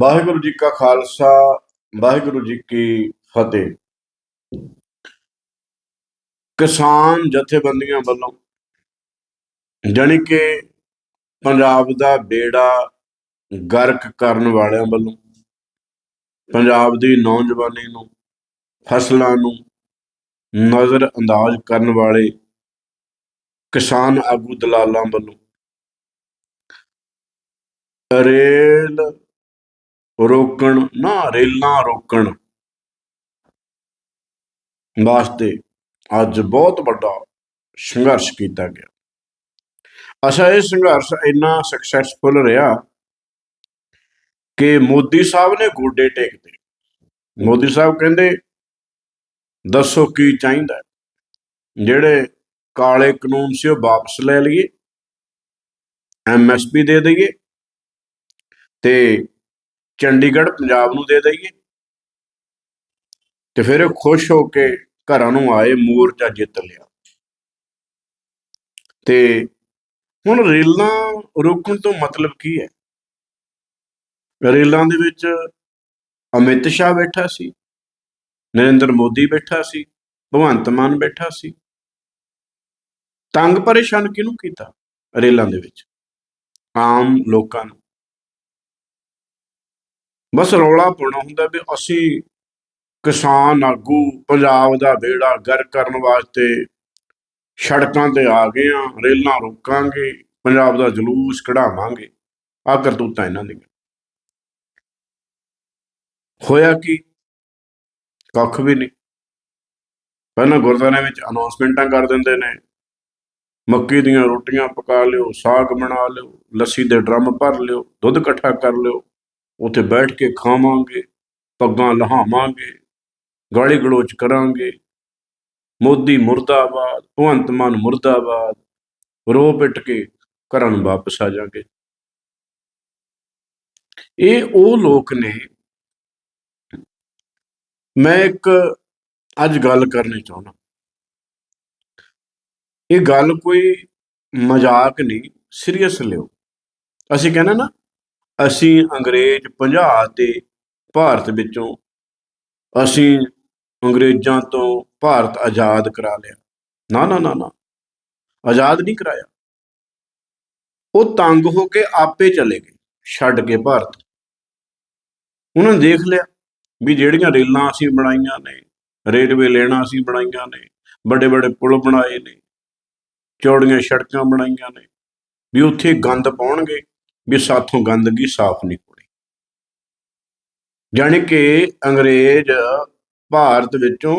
ਵਾਹਿਗੁਰੂ ਜੀ ਕਾ ਖਾਲਸਾ, ਵਾਹਿਗੁਰੂ ਜੀ ਕੀ ਫਤਿਹ। ਕਿਸਾਨ ਜਥੇਬੰਦੀਆਂ ਵੱਲੋਂ ਜਾਣੀ ਕਿ ਪੰਜਾਬ ਦਾ ਬੇੜਾ ਗਰਕ ਕਰਨ ਵਾਲਿਆਂ ਵੱਲੋਂ ਪੰਜਾਬ ਦੀ ਨੌਜਵਾਨੀ ਨੂੰ, ਫਸਲਾਂ ਨੂੰ ਨਜ਼ਰ ਅੰਦਾਜ਼ ਕਰਨ ਵਾਲੇ ਕਿਸਾਨ ਆਗੂ ਦਲਾਲਾਂ ਵੱਲੋਂ ਰੇਲ ਰੋਕਣ, ਨਾ ਰੇਲਾਂ ਰੋਕਣ। ਵਾਸਤੇ ਅੱਜ ਬਹੁਤ ਵੱਡਾ ਸੰਘਰਸ਼ ਕੀਤਾ ਗਿਆ। ਅੱਛਾ, ਇਹ ਸੰਘਰਸ਼ ਇੰਨਾ ਸਕਸੈਸਫੁਲ ਰਿਹਾ ਕਿ ਮੋਦੀ ਸਾਹਿਬ ਨੇ ਗੋਡੇ ਟੇਕਦੇ। ਮੋਦੀ ਸਾਹਿਬ ਕਹਿੰਦੇ, ਦੱਸੋ ਕੀ ਚਾਹੀਦਾ ਜਿਹੜੇ ਕਾਲੇ ਕਾਨੂੰਨ ਸੀ, ਉਹ ਵਾਪਸ ਲੈ ਲਈਏ ਐਮਐਸਪੀ ਦੇ ਦਈਏ ਤੇ ਚੰਡੀਗੜ੍ਹ ਪੰਜਾਬ ਨੂੰ ਦੇ ਦਈਏ। ਤੇ ਫਿਰ ਖੁਸ਼ ਹੋ ਕੇ ਘਰਾਂ ਨੂੰ ਆਏ, ਮੋਰਚਾ ਜਿੱਤ ਲਿਆ। ਤੇ ਹੁਣ ਰੇਲਾਂ ਰੋਕਣ ਤੋਂ ਮਤਲਬ ਕੀ ਹੈ? ਰੇਲਾਂ ਦੇ ਵਿੱਚ ਅਮਿਤ ਸ਼ਾਹ ਬੈਠਾ ਸੀ, ਨਰਿੰਦਰ ਮੋਦੀ ਬੈਠਾ ਸੀ, ਭਗਵੰਤ ਮਾਨ ਬੈਠਾ ਸੀ। ਤੰਗ ਪਰੇਸ਼ਾਨ ਕਿਹਨੂੰ ਕੀਤਾ ਰੇਲਾਂ ਦੇ ਵਿੱਚ? ਆਮ ਲੋਕਾਂ ਨੂੰ। ਬਸ ਰੌਲਾ ਪਾਉਣਾ ਹੁੰਦਾ ਵੀ ਅਸੀਂ ਕਿਸਾਨ ਆਗੂ, ਪੰਜਾਬ ਦਾ ਬੇੜਾ ਗਰ ਕਰਨ ਵਾਸਤੇ ਸੜਕਾਂ ਤੇ ਆ ਗਏ ਆ ਰੇਲਾਂ ਰੋਕਾਂਗੇ, ਪੰਜਾਬ ਦਾ ਜਲੂਸ ਕਢਾਵਾਂਗੇ। ਆ ਕਰਤੂਤਾਂ ਇਹਨਾਂ ਦੀਆਂ। ਹੋਇਆ ਕੀ? ਕੱਖ ਵੀ ਨਹੀਂ। ਪਹਿਲਾਂ ਗੁਰਦੁਆਰਿਆਂ ਵਿੱਚ ਅਨਾਉਂਸਮੈਂਟਾਂ ਕਰ ਦਿੰਦੇ ਨੇ। ਮੱਕੀ ਦੀਆਂ ਰੋਟੀਆਂ ਪਕਾ ਲਿਓ, ਸਾਗ ਬਣਾ ਲਿਓ, ਲੱਸੀ ਦੇ ਡਰਮ ਭਰ ਲਿਓ, ਦੁੱਧ ਇਕੱਠਾ ਕਰ ਲਿਓ। ਉੱਥੇ ਬੈਠ ਕੇ ਖਾਵਾਂਗੇ, ਪੱਗਾਂ ਲਹਾਵਾਂਗੇ, ਗਾਲੀ ਗਲੋਚ ਕਰਾਂਗੇ। ਮੋਦੀ ਮੁਰਦਾਬਾਦ, ਭਗਵੰਤ ਮਾਨ ਮੁਰਦਾਬਾਦ, ਰੋ ਪਿੱਟ ਕੇ ਘਰਾਂ ਨੂੰ ਵਾਪਸ ਆ ਜਾਾਂਗੇ। ਇਹ ਉਹ ਲੋਕ ਨੇ, ਮੈਂ ਇੱਕ ਅੱਜ ਗੱਲ ਕਰਨੀ ਚਾਹੁੰਦਾ। ਇਹ ਗੱਲ ਕੋਈ ਮਜ਼ਾਕ ਨਹੀਂ ਸੀਰੀਅਸ ਲਿਓ। ਅਸੀਂ ਕਹਿੰਦੇ ਨਾ ਅਸੀਂ ਅੰਗਰੇਜ਼ 50 ਤੇ ਭਾਰਤ ਵਿੱਚੋਂ ਅਸੀਂ ਅੰਗਰੇਜ਼ਾਂ ਤੋਂ ਭਾਰਤ ਆਜ਼ਾਦ ਕਰਾ ਲਿਆ। ਨਾ ਨਾ ਨਾ ਨਾ। ਆਜ਼ਾਦ ਨਹੀਂ ਕਰਾਇਆ। ਉਹ ਤੰਗ ਹੋ ਕੇ ਆਪੇ ਚਲੇ ਗਏ, ਛੱਡ ਕੇ ਭਾਰਤ। ਉਹਨਾਂ ਨੇ ਦੇਖ ਲਿਆ ਵੀ ਜਿਹੜੀਆਂ ਰੇਲਾਂ ਅਸੀਂ ਬਣਾਈਆਂ ਨੇ, ਰੇਲਵੇ ਲੈਣਾ ਅਸੀਂ ਬਣਾਈਆਂ ਨੇ ਵੱਡੇ ਵੱਡੇ ਪੁਲ ਬਣਾਏ ਨੇ, ਚੌੜੀਆਂ ਸੜਕਾਂ ਬਣਾਈਆਂ ਨੇ, ਵੀ ਉੱਥੇ ਗੰਦ ਪਾਉਣਗੇ। ਵੀ ਸਾਥੋਂ ਗੰਦਗੀ ਸਾਫ਼ ਨਹੀਂ ਹੋਣੀ। ਜਾਣੀ ਕਿ ਅੰਗਰੇਜ਼ ਭਾਰਤ ਵਿੱਚੋਂ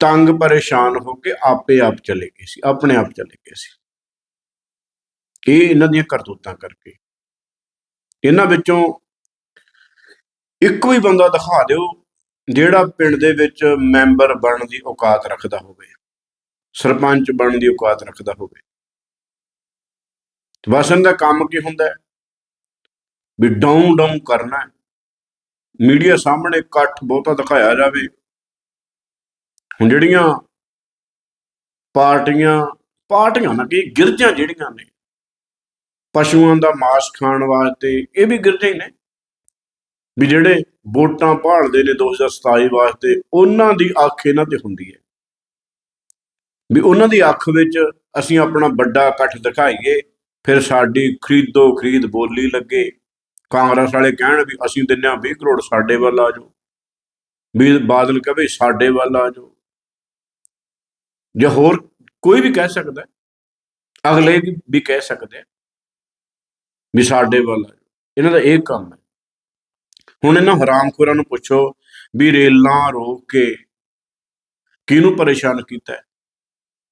ਤੰਗ ਪਰੇਸ਼ਾਨ ਹੋ ਕੇ ਆਪੇ ਆਪ ਚਲੇ ਗਏ ਸੀ, ਆਪਣੇ ਆਪ ਚਲੇ ਗਏ ਸੀ। ਇਹ ਇਹਨਾਂ ਦੀਆਂ ਕਰਤੂਤਾਂ ਕਰਕੇ। ਇਹਨਾਂ ਵਿੱਚੋਂ ਇੱਕੋ ਹੀ ਬੰਦਾ ਦਿਖਾ ਦਿਓ ਜਿਹੜਾ ਪਿੰਡ ਦੇ ਵਿੱਚ ਮੈਂਬਰ ਬਣਨ ਦੀ ਔਕਾਤ ਰੱਖਦਾ ਹੋਵੇ, ਸਰਪੰਚ ਬਣਨ ਦੀ ਔਕਾਤ ਰੱਖਦਾ ਹੋਵੇ। ਤੇ ਬਸ ਇਹਦਾ ਕੰਮ ਕੀ ਹੁੰਦਾ ਹੈ? ਵੀ ਡਾਊਨ ਡਾਊਨ ਕਰਨਾ ਮੀਡੀਆ ਸਾਹਮਣੇ ਇਕੱਠ ਬਹੁਤਾ ਦਿਖਾਇਆ ਜਾਵੇ। ਹੁਣ ਜਿਹੜੀਆਂ ਪਾਰਟੀਆਂ ਪਾਰਟੀਆਂ ਨਾ ਕਿ ਗਿਰਜਾਂ ਜਿਹੜੀਆਂ ਨੇ, ਪਸ਼ੂਆਂ ਦਾ ਮਾਸ ਖਾਣ ਵਾਸਤੇ, ਇਹ ਵੀ ਗਿਰਜਾਂ ਹੀ ਨੇ। ਵੀ ਜਿਹੜੇ ਵੋਟਾਂ ਭਾਲਦੇ ਨੇ 2027 ਵਾਸਤੇ, ਉਹਨਾਂ ਦੀ ਅੱਖ ਇਹਨਾਂ ਤੇ ਹੁੰਦੀ ਹੈ। ਵੀ ਉਹਨਾਂ ਦੀ ਅੱਖ ਵਿੱਚ ਅਸੀਂ ਆਪਣਾ ਵੱਡਾ ਇਕੱਠ ਦਿਖਾਈਏ ਫਿਰ ਸਾਡੀ ਖਰੀਦੋ ਖਰੀਦ ਬੋਲੀ ਲੱਗੇ। ਕਾਂਗਰਸ ਵਾਲੇ ਕਹਿਣ ਵੀ ਅਸੀਂ ਦਿੰਨੇ ਆ 20 ਕਰੋੜ, ਸਾਡੇ ਵੱਲ ਆ ਜਾਓ। ਵੀ ਬਾਦਲ ਕਹੇ ਸਾਡੇ ਵੱਲ ਆ ਜਾਓ। ਜੇ ਹੋਰ ਕੋਈ ਵੀ ਕਹਿ ਸਕਦਾ ਅਗਲੇ ਵੀ ਕਹਿ ਸਕਦੇ ਵੀ ਸਾਡੇ ਵੱਲ ਆ ਜਾਓ। ਇਹਨਾਂ ਦਾ ਇਹ ਕੰਮ ਹੈ। ਹੁਣ ਇਹਨਾਂ ਹਰਾਮਖੋਰਾਂ ਨੂੰ ਪੁੱਛੋ ਵੀ ਰੇਲਾਂ ਰੋਕ ਕੇ ਕਿਹਨੂੰ ਪਰੇਸ਼ਾਨ ਕੀਤਾ ਹੈ?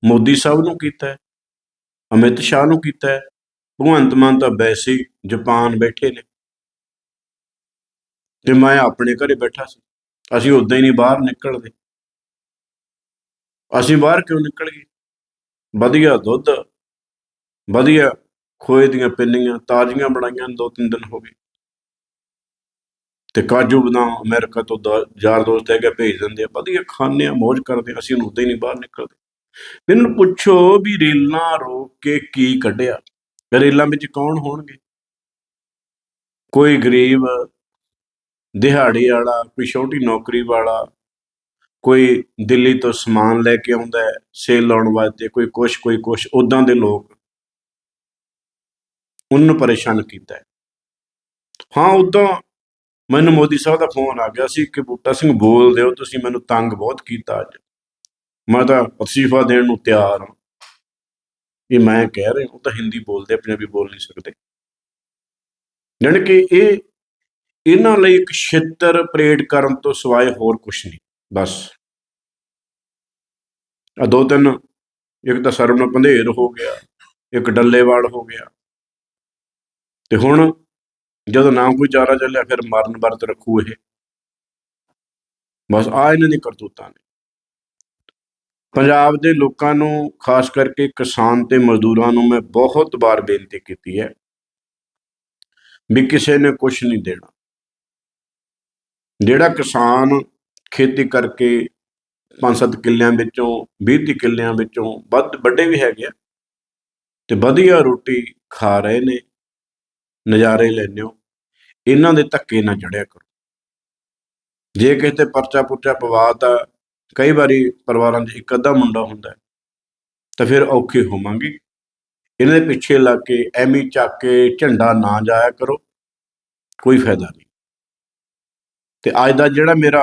ਮੋਦੀ ਸਾਹਿਬ ਨੂੰ ਕੀਤਾ ਹੈ? ਅਮਿਤ ਸ਼ਾਹ ਨੂੰ ਕੀਤਾ ਹੈ? ਭਗਵੰਤ ਮਾਨ ਤਾਂ ਵੈਸੇ ਹੀ ਜਾਪਾਨ ਬੈਠੇ ਨੇ। ਤੇ ਮੈਂ ਆਪਣੇ ਘਰੇ ਬੈਠਾ ਸੀ। ਅਸੀਂ ਉਦਾਂ ਹੀ ਨਹੀਂ ਬਾਹਰ ਨਿਕਲਦੇ। ਅਸੀਂ ਬਾਹਰ ਕਿਉਂ ਨਿਕਲ ਗਏ? ਵਧੀਆ ਦੁੱਧ, ਵਧੀਆ ਖੋਏ ਦੀਆਂ ਪਿੰਨੀਆਂ, ਤਾਜ਼ੀਆਂ ਬਣਾਈਆਂ ਦੋ ਤਿੰਨ ਦਿਨ ਹੋ ਗਏ। ਤੇ ਕਾਜੂ ਬਦਾਮ ਅਮਰੀਕਾ ਤੋਂ ਦ- ਯਾਰ ਦੋਸਤ ਹੈਗੇ ਭੇਜ ਦਿੰਦੇ ਆ, ਵਧੀਆ ਖਾਂਦੇ ਆ ਮौज ਕਰਦੇ ਅਸੀਂ ਹੁਣ ਉਦਾਂ ਹੀ ਨਹੀਂ ਬਾਹਰ ਨਿਕਲਦੇ। ਮੈਨੂੰ ਪੁੱਛੋ ਵੀ ਰੇਲਾਂ ਰੋਕ ਕੇ ਕੀ ਕੱਢਿਆ? ਰੇਲਾਂ ਵਿੱਚ ਕੌਣ ਹੋਣਗੇ? ਕੋਈ ਗਰੀਬ ਦਿਹਾੜੀ ਵਾਲਾ, ਕੋਈ ਛੋਟੀ ਨੌਕਰੀ ਵਾਲਾ, ਕੋਈ ਦਿੱਲੀ ਤੋਂ ਸਮਾਨ ਲੈ ਕੇ ਆਉਂਦਾ ਹੈ ਸੇਲ ਲਾਉਣ ਵਾਸਤੇ, ਕੋਈ ਕੁਛ ਕੋਈ ਕੁਛ ਉਦਾਂ ਦੇ ਲੋਕ ਉਹਨਾਂ ਪਰੇਸ਼ਾਨ ਕੀਤਾ ਹੈ। ਹਾਂ ਉਦਾਂ ਮੈਨੂੰ ਮੋਦੀ ਸਾਹਿਬ ਦਾ ਫੋਨ ਆ ਗਿਆ ਸੀ ਕਿ ਬੂਟਾ ਸਿੰਘ ਬੋਲ ਦਿਓ ਤੁਸੀਂ ਮੈਨੂੰ ਤੰਗ ਬਹੁਤ ਕੀਤਾ ਅੱਜ। ਮੈਂ ਤਾਂ ਅਸਤੀਫਾ ਦੇਣ ਨੂੰ ਤਿਆਰ ਹਾਂ। ਇਹ ਮੈਂ ਕਹਿ ਰਿਹਾ ਉਹ ਤਾਂ ਹਿੰਦੀ ਬੋਲਦੇ ਪੰਜਾਬੀ ਬੋਲ ਨਹੀਂ ਸਕਦੇ। ਜਾਣੀ ਕਿ ਇਹ ਇਹਨਾਂ ਲਈ ਇੱਕ ਛਿੱਤਰ ਪਰੇਡ ਕਰਨ ਤੋਂ ਸਿਵਾਏ ਹੋਰ ਕੁਝ ਨਹੀਂ ਬਸ। ਆ ਦੋ ਤਿੰਨ ਇੱਕ ਤਾਂ ਸਰਵਨ ਪੰਧੇਰ ਹੋ ਗਿਆ ਇੱਕ ਡੱਲੇਵਾਲ ਹੋ ਗਿਆ। ਤੇ ਹੁਣ ਜਦੋਂ ਨਾ ਕੋਈ ਚਾਰਾ ਚੱਲਿਆ ਫਿਰ ਮਰਨ ਵਰਤ ਰੱਖੂ ਇਹ। ਬਸ ਆ ਇਹਨਾਂ ਦੀ ਕਰਤੂਤਾਂ ਨੇ। ਪੰਜਾਬ ਦੇ ਲੋਕਾਂ ਨੂੰ, ਖਾਸ ਕਰਕੇ ਕਿਸਾਨ ਤੇ ਮਜ਼ਦੂਰਾਂ ਨੂੰ ਮੈਂ ਬਹੁਤ ਵਾਰ ਬੇਨਤੀ ਕੀਤੀ ਹੈ ਵੀ ਕਿਸੇ ਨੇ ਕੁਝ ਨਹੀਂ ਦੇਣਾ। ਜਿਹੜਾ ਕਿਸਾਨ ਖੇਤੀ ਕਰਕੇ ਪੰਜ ਸੱਤ ਕਿੱਲਿਆਂ ਵਿੱਚੋਂ 20 ਤੀਹ ਕਿੱਲਿਆਂ ਵਿੱਚੋਂ ਵੱਧ, ਵੱਡੇ ਵੀ ਹੈਗੇ ਆ ਤੇ ਵਧੀਆ ਰੋਟੀ ਖਾ ਰਹੇ ਨੇ, ਨਜ਼ਾਰੇ ਲੈਂਦੇ ਹੋ, ਇਹਨਾਂ ਦੇ ਧੱਕੇ ਨਾ ਚੜਿਆ ਕਰੋ। ਜੇ ਕਿਸੇ ਤੇ ਪਰਚਾ ਪੁਰਚਾ ਪਵਾਤਾ ਕਈ ਵਾਰੀ ਪਰਿਵਾਰਾਂ 'ਚ ਇੱਕ ਅੱਧਾ ਮੁੰਡਾ ਹੁੰਦਾ ਤਾਂ ਫਿਰ ਔਖੇ ਹੋਵਾਂਗੇ। ਇਹਨਾਂ ਦੇ ਪਿੱਛੇ ਲੱਗ ਕੇ ਐਵੇਂ ਚੱਕ ਕੇ ਝੰਡਾ ਨਾ ਜਾਇਆ ਕਰੋ, ਕੋਈ ਫਾਇਦਾ ਨਹੀਂ। ਤੇ ਅੱਜ ਦਾ ਜਿਹੜਾ ਮੇਰਾ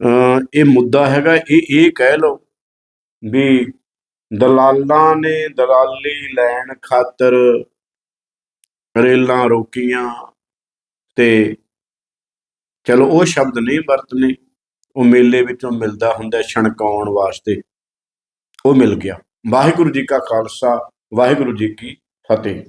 ਅ ਇਹ ਮੁੱਦਾ ਹੈਗਾ, ਇਹ ਇਹ ਕਹਿ ਲਓ ਵੀ ਦਲਾਲਾਂ ਨੇ ਦਲਾਲੀ ਲੈਣ ਖਾਤਰ ਰੇਲਾਂ ਰੋਕੀਆਂ ਤੇ ਚਲੋ ਉਹ ਸ਼ਬਦ ਨਹੀਂ ਵਰਤਨੇ। ਉਹ ਮੇਲੇ ਵਿੱਚੋਂ ਮਿਲਦਾ ਹੁੰਦਾ ਛਣਕਾਉਣ ਵਾਸਤੇ। ਉਹ ਮਿਲ ਗਿਆ। ਵਾਹਿਗੁਰੂ ਜੀ ਕਾ ਖਾਲਸਾ, ਵਾਹਿਗੁਰੂ ਜੀ ਕੀ ਫਤਿਹ।